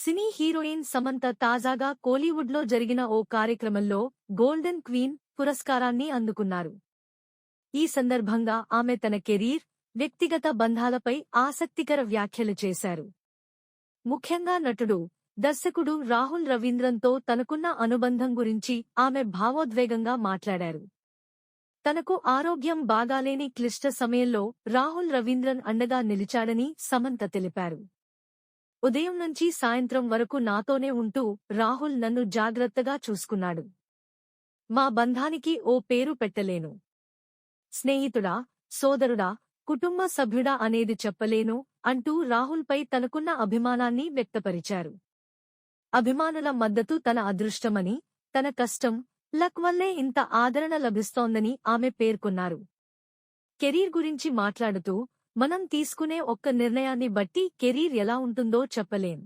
సినీ heroine Samantha తాజాగా కోలీవుడ్లో జరిగిన ఓ కార్యక్రమంలో గోల్డెన్ క్వీన్ పురస్కారాన్ని అందుకున్నారు. ఈ సందర్భంగా ఆమె తన కెరీర్ వ్యక్తిగత బంధాలపై ఆసక్తికర వ్యాఖ్యలు చేశారు. ముఖ్యంగా నటుడు దర్శకుడు రాహుల్ రవీంద్రంతో తనకున్న అనుబంధం గురించి ఆమె భావోద్వేగంగా మాట్లాడారు. తనకు ఆరోగ్యం బాగాలేని క్లిష్ట సమయంలో రాహుల్ రవీంద్రన్ అండగా నిలిచాడని సమంత తెలిపారు. ఉదయం నుంచి సాయంత్రం వరకు నాతోనే ఉంటూ రాహుల్ నన్ను జాగ్రత్తగా చూసుకున్నాడు. మా బంధానికి ఓ పేరు పెట్టలేను. స్నేహితుడా సోదరుడా కుటుంబ సభ్యుడా అనేది చెప్పలేను అంటూ రాహుల్పై తనకున్న అభిమానాన్ని వ్యక్తపరిచారు. అభిమానుల మద్దతు తన అదృష్టమని తన కష్టం లక్ వల్లే ఇంత ఆదరణ లభిస్తోందని ఆమె పేర్కొన్నారు. కెరీర్ గురించి మాట్లాడుతూ మనం తీసుకునే ఒక్క నిర్ణయాన్ని బట్టి కెరీర్ ఎలా ఉంటుందో చెప్పలేం.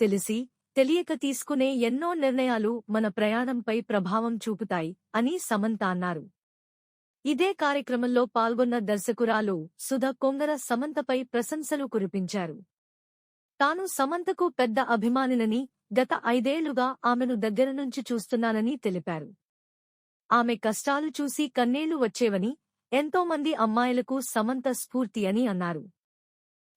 తెలిసి తెలియక తీసుకునే ఎన్నో నిర్ణయాలు మన ప్రయాణంపై ప్రభావం చూపుతాయి అని సమంత అన్నారు. ఇదే కార్యక్రమంలో పాల్గొన్న దర్శకురాలు సుధ కొంగర సమంతపై ప్రశంసలు కురిపించారు. తాను సమంతకు పెద్ద అభిమానినని గత ఐదేళ్ళుగా ఆమెను దగ్గర నుంచి చూస్తున్నానని తెలిపారు. ఆమె కష్టాలు చూసి కన్నేళ్ళు వచ్చేవని ఎంతోమంది అమ్మాయిలకు సమంత స్ఫూర్తి అని అన్నారు.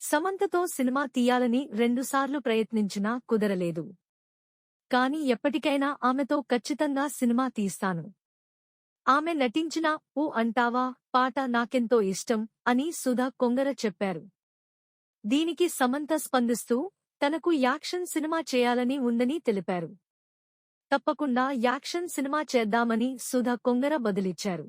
సమంతతో సినిమా తీయాలని రెండుసార్లు ప్రయత్నించినా కుదరలేదు. కాని ఎప్పటికైనా ఆమెతో ఖచ్చితంగా సినిమా తీస్తాను. ఆమె నటించిన ఊ అంటావా? పాట నాకెంతో ఇష్టం అని సుధా కొంగర చెప్పారు. దీనికి సమంత స్పందిస్తూ తనకు యాక్షన్ సినిమా చేయాలని ఉందని తెలిపారు. తప్పకుండా యాక్షన్ సినిమా చేద్దామని సుధా కొంగర బదులిచ్చారు.